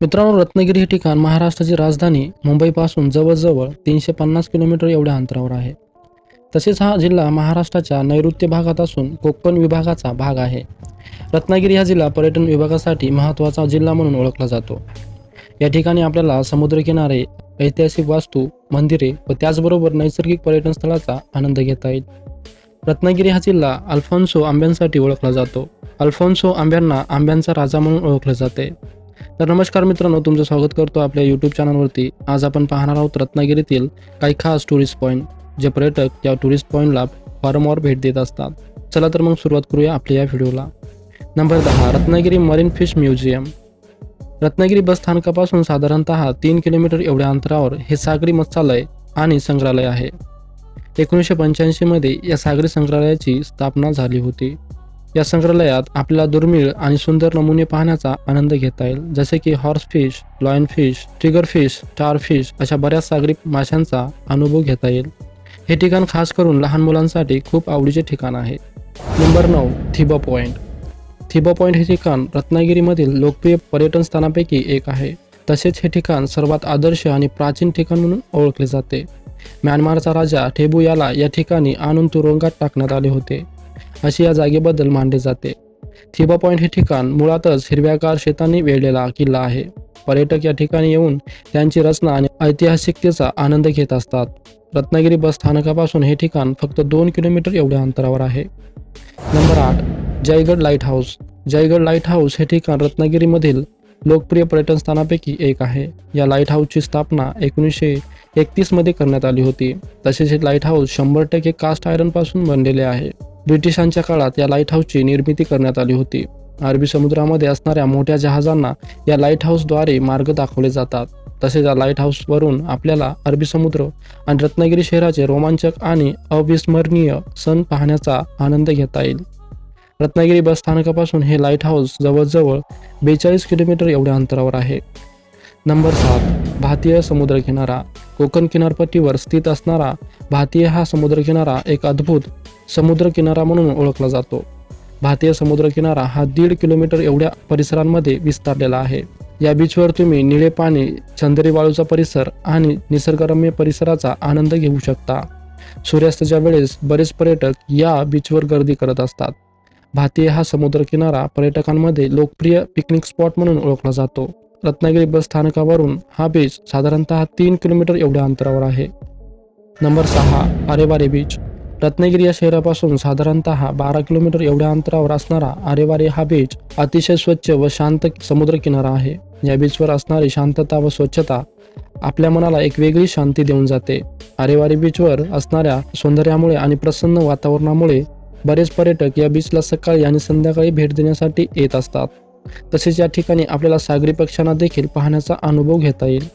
मित्रांनो रत्नागिरी हे ठिकाण महाराष्ट्राची राजधानी मुंबईपासून जवळजवळ तीनशे पन्नास किलोमीटर एवढ्या अंतरावर आहे. तसेच हा जिल्हा महाराष्ट्राच्या नैऋत्य भागात असून कोकण विभागाचा भाग आहे. रत्नागिरी हा जिल्हा पर्यटन विभागासाठी महत्त्वाचा जिल्हा म्हणून ओळखला जातो. या ठिकाणी आपल्याला समुद्रकिनारे ऐतिहासिक वास्तू मंदिरे व त्याचबरोबर नैसर्गिक पर्यटन स्थळाचा आनंद घेता येईल. रत्नागिरी हा जिल्हा अल्फॉन्सो आंब्यांसाठी ओळखला जातो. अल्फॉन्सो आंब्यांना आंब्यांचा राजा म्हणून ओळखले जाते. तर नमस्कार मित्रांनो तुमचं स्वागत करतो आपल्या यूट्यूब चॅनलवरती आज आपण पाहणार आहोत रत्नागिरीतील काही खास टुरिस्ट पॉईंट जे पर्यटक या टुरिस्ट पॉईंटला वारंवार भेट देत असतात. चला तर मग सुरुवात करूया आपल्या या व्हिडिओला. नंबर दहा Ratnagiri marine fish museum Ratnagiri bus स्थानकापासून साधारणतः तीन किलोमीटर एवढ्या अंतरावर हे सागरी मत्स्यालय आणि संग्रहालय आहे. एकोणीसशे पंच्याऐंशीमध्ये या सागरी संग्रहालयाची स्थापना झाली होती. या संग्रहालयात आपल्याला दुर्मिळ आणि सुंदर नमुने पाहण्याचा आनंद घेता येईल. जसे की horse fish lion fish trigger fish star fish अशा बऱ्याच सागरी माशांचा अनुभव घेता येईल. हे ठिकाण खास करून लहान मुलांसाठी खूप आवडीचे ठिकाण आहे. नंबर नऊ थिबा पॉईंट थिबा पॉईंट हे ठिकाण रत्नागिरीमधील लोकप्रिय पर्यटन स्थानापैकी एक आहे. तसेच हे ठिकाण सर्वात आदर्श आणि प्राचीन ठिकाण म्हणून ओळखले जाते. म्यानमारचा राजा ठेबू याला या ठिकाणी आणून तुरुंगात टाकण्यात आले होते. अशी या जागेबद्दल मानले जाते. थिबा पॉईंट हे ठिकाण मुळातच हिरव्यागार शेतांनी वेढलेला किल्ला आहे. पर्यटक या ठिकाणी येऊन त्यांची रचना आणि ऐतिहासिकतेचा आनंद घेत असतात. रत्नागिरी बस स्थानकापासून हे ठिकाण फक्त दोन किलोमीटर एवढ्या अंतरावर आहे. नंबर आठ Jaigad lighthouse Jaigad lighthouse हे ठिकाण रत्नागिरीमधील लोकप्रिय पर्यटन स्थानापैकी एक आहे. या लाइट हाऊसची स्थापना एकोणीसशे एकतीसमध्ये करण्यात आली होती. तसेच हे लाइट हाऊस शंभर टक्के कास्ट आयरनपासून बनलेले आहे. ब्रिटिशांच्या काळात या लाइट हाऊसची निर्मिती करण्यात आली होती. अरबी समुद्रामध्ये असणाऱ्या मोठ्या जहाजांना या लाइट हाऊसद्वारे मार्ग दाखवले जातात. तसेच या लाइट हाऊसवरून आपल्याला अरबी समुद्र आणि रत्नागिरी शहराचे रोमांचक आणि अविस्मरणीय सण पाहण्याचा आनंद घेता येईल. रत्नागिरी बस स्थानकापासून हे लाइट हाऊस जवळजवळ बेचाळीस किलोमीटर एवढ्या अंतरावर आहे. नंबर सात भारतीय समुद्रकिनारा कोकण किनारपट्टीवर स्थित असणारा भारतीय हा समुद्रकिनारा एक अद्भुत समुद्रकिनारा म्हणून ओळखला जातो. भारतीय समुद्रकिनारा हा दीड किलोमीटर एवढ्या परिसरांमध्ये विस्तारलेला आहे. या बीचवर तुम्ही निळे पाणी चंदरी वाळूचा परिसर आणि निसर्गरम्य परिसराचा आनंद घेऊ शकता. सूर्यास्ताच्या वेळेस बरेच पर्यटक या बीचवर गर्दी करत असतात. भारतीय हा समुद्रकिनारा पर्यटकांमध्ये लोकप्रिय पिकनिक स्पॉट म्हणून ओळखला जातो. रत्नागिरी बस स्थानकावरून हा बीच साधारणतः तीन किलोमीटर एवढ्या अंतरावर आहे. नंबर सहा आरेवारे बीच. रत्नागिरी या शहरापासून साधारणतः बारा किलोमीटर एवढ्या अंतरावर असणारा आरेवारे हा बीच अतिशय स्वच्छ व शांत समुद्रकिनारा आहे. या बीचवर असणारी शांतता व स्वच्छता आपल्या मनाला एक वेगळी शांती देऊन जाते. आरेवारी बीचवर असणाऱ्या सौंदर्यामुळे आणि प्रसन्न वातावरणामुळे बरेच पर्यटक या बीचला सकाळी आणि संध्याकाळी भेट देण्यासाठी येत असतात. तसेच या ठिकाणी आपल्याला सागरी पक्ष्यांना देखील पाहण्याचा अनुभव घेता येईल.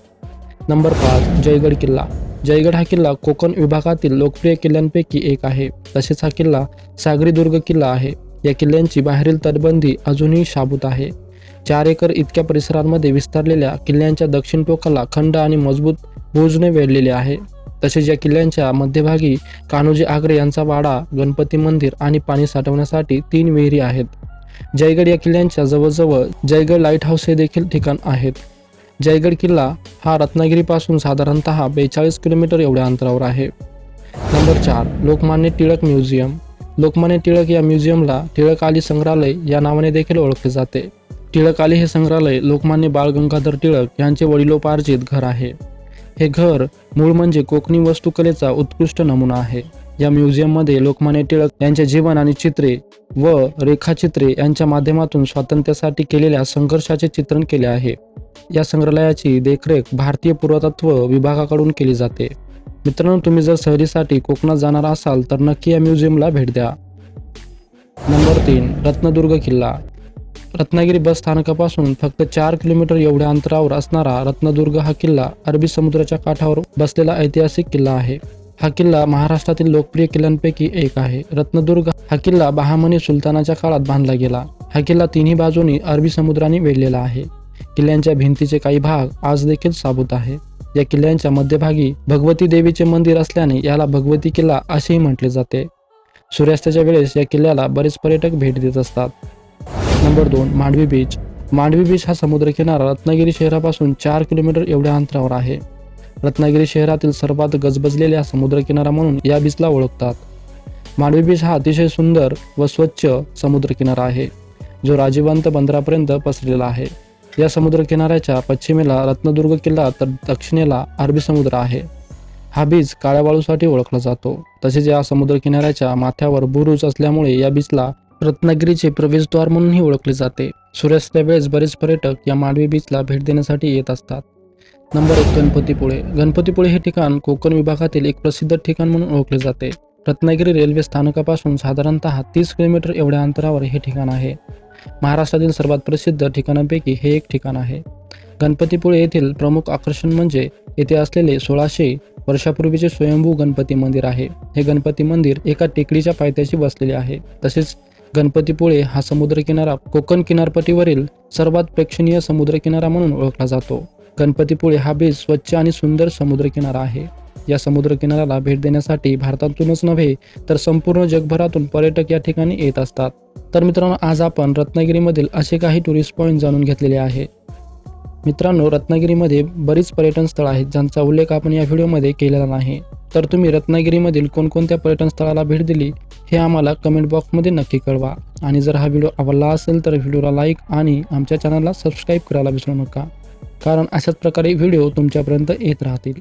नंबर पाच जयगड किल्ला. जयगड हा किल्ला कोकण विभागातील लोकप्रिय किल्ल्यांपैकी एक आहे. तसेच हा किल्ला सागरी दुर्ग किल्ला आहे. या किल्ल्यांची बाहेरील तटबंदी अजूनही शाबूत आहे. चार एकर इतक्या परिसरांमध्ये विस्तारलेल्या किल्ल्यांच्या दक्षिण टोकाला खंड आणि मजबूत बुजणे वेढलेले आहे. तसेच या किल्ल्यांच्या मध्यभागी कान्होजी आग्रे यांचा वाडा गणपती मंदिर आणि पाणी साठवण्यासाठी तीन विहिरी आहेत. जयगड या किल्ल्यांच्या जवळजवळ जयगड लाइट हाऊस हे देखील ठिकाण आहेत. जयगड किल्ला हा रत्नागिरीपासून साधारणतः बेचाळीस किलोमीटर एवढ्या अंतरावर आहे. नंबर चार लोकमान्य टिळक म्युझियम. लोकमान्य टिळक या म्युझियमला टिळक आली संग्रहालय या नावाने देखील ओळखले जाते. टिळक आली हे संग्रहालय लोकमान्य बाळ गंगाधर टिळक यांचे वडिलोपार्जित घर आहे. हे घर मूळ म्हणजे कोकणी वस्तुकलेचा उत्कृष्ट नमुना आहे. या म्युझियममध्ये लोकमान्य टिळक यांचे जीवन आणि चित्रे व रेखाचित्रे यांच्या माध्यमातून स्वातंत्र्यासाठी केलेल्या संघर्षाचे चित्रण केले आहे. या संग्रहालयाची देखरेख भारतीय पुरातत्व विभागाकडून केली जाते. मित्रांनो तुम्ही जर सहलीसाठी कोकणात जाणार असाल तर नक्की या म्युझियमला भेट द्या. नंबर तीन रत्नदुर्ग किल्ला. रत्नागिरी बस स्थानकापासून फक्त चार किलोमीटर एवढ्या अंतरावर असणारा रत्नदुर्ग हा किल्ला अरबी समुद्राच्या काठावर बसलेला ऐतिहासिक किल्ला आहे. हा किल्ला महाराष्ट्रातील लोकप्रिय किल्ल्यांपैकी एक आहे. रत्नदुर्ग हा किल्ला बहामनी सुलतानाच्या काळात बांधला गेला. हा किल्ला तिन्ही बाजूनी अरबी समुद्राने वेढलेला आहे. किल्ल्यांच्या भिंतीचे काही भाग आज देखील साबूत आहे. या किल्ल्यांच्या मध्यभागी भगवती देवीचे मंदिर असल्याने याला भगवती किल्ला असेही म्हटले जाते. सूर्यास्ताच्या वेळेस या किल्ल्याला बरेच पर्यटक भेट देत असतात. नंबर दोन मांडवी बीच. मांडवी बीच हा समुद्रकिनारा रत्नागिरी शहरापासून चार किलोमीटर एवढ्या अंतरावर आहे. रत्नागिरी शहरातील सर्वात गजबजलेल्या समुद्रकिनारा म्हणून या बीचला ओळखतात. मांडवी बीच हा अतिशय सुंदर व स्वच्छ समुद्रकिनारा आहे जो राजीवंत बंदरापर्यंत पसरलेला आहे. या समुद्रकिनाऱ्याच्या पश्चिमेला रत्नदुर्ग किल्ला तर दक्षिणेला अरबी समुद्र आहे. हा बीच काळ्या वाळूसाठी ओळखला जातो. तसेच या समुद्रकिनाऱ्याच्या माथ्यावर बुरुज असल्यामुळे या बीचला रत्नागिरीचे प्रवेशद्वार म्हणूनही ओळखले जाते. सूर्यास्तावेळेस बरेच पर्यटक या मांडवी बीचला भेट देण्यासाठी येत असतात. नंबर एक गणपतीपुळे. गणपतीपुळे हे ठिकाण कोकण विभागातील एक प्रसिद्ध ठिकाण म्हणून ओळखले जाते. रत्नागिरी रेल्वे स्थानकापासून साधारणतः तीस किलोमीटर एवढ्या अंतरावर हे ठिकाण आहे. महाराष्ट्रातील सर्वात प्रसिद्ध ठिकाणांपैकी हे एक ठिकाण आहे. गणपतीपुळे येथील प्रमुख आकर्षण म्हणजे येथे असलेले सोळाशे वर्षापूर्वीचे स्वयंभू गणपती मंदिर आहे. हे गणपती मंदिर एका टेकडीच्या पायथ्याशी बसलेले आहे. तसेच गणपतीपुळे हा समुद्रकिनारा कोकण किनारपट्टीवरील सर्वात प्रेक्षणीय समुद्रकिनारा म्हणून ओळखला जातो. गणपतीपुळे हा बीच स्वच्छ आणि सुंदर समुद्रकिनारा आहे. या समुद्रकिनाऱ्याला भेट देण्यासाठी भारतातूनच नव्हे तर संपूर्ण जगभरातून पर्यटक या ठिकाणी येत असतात. तर मित्रांनो आज आपण रत्नागिरीमधील असे काही टुरिस्ट पॉईंट जाणून घेतलेले आहे. मित्रांनो रत्नागिरीमध्ये बरीच पर्यटन स्थळ आहेत ज्यांचा उल्लेख आपण या व्हिडिओमध्ये केलेला नाही. तर तुम्ही रत्नागिरीमधील कोणकोणत्या पर्यटन स्थळाला भेट दिली हे आम्हाला कमेंट बॉक्समध्ये नक्की कळवा. आणि जर हा व्हिडिओ आवडला असेल तर व्हिडिओला लाईक आणि आमच्या चॅनलला सबस्क्राईब करायला विसरू नका. कारण अशाच प्रकारे व्हिडिओ तुमच्यापर्यंत येत राहतील.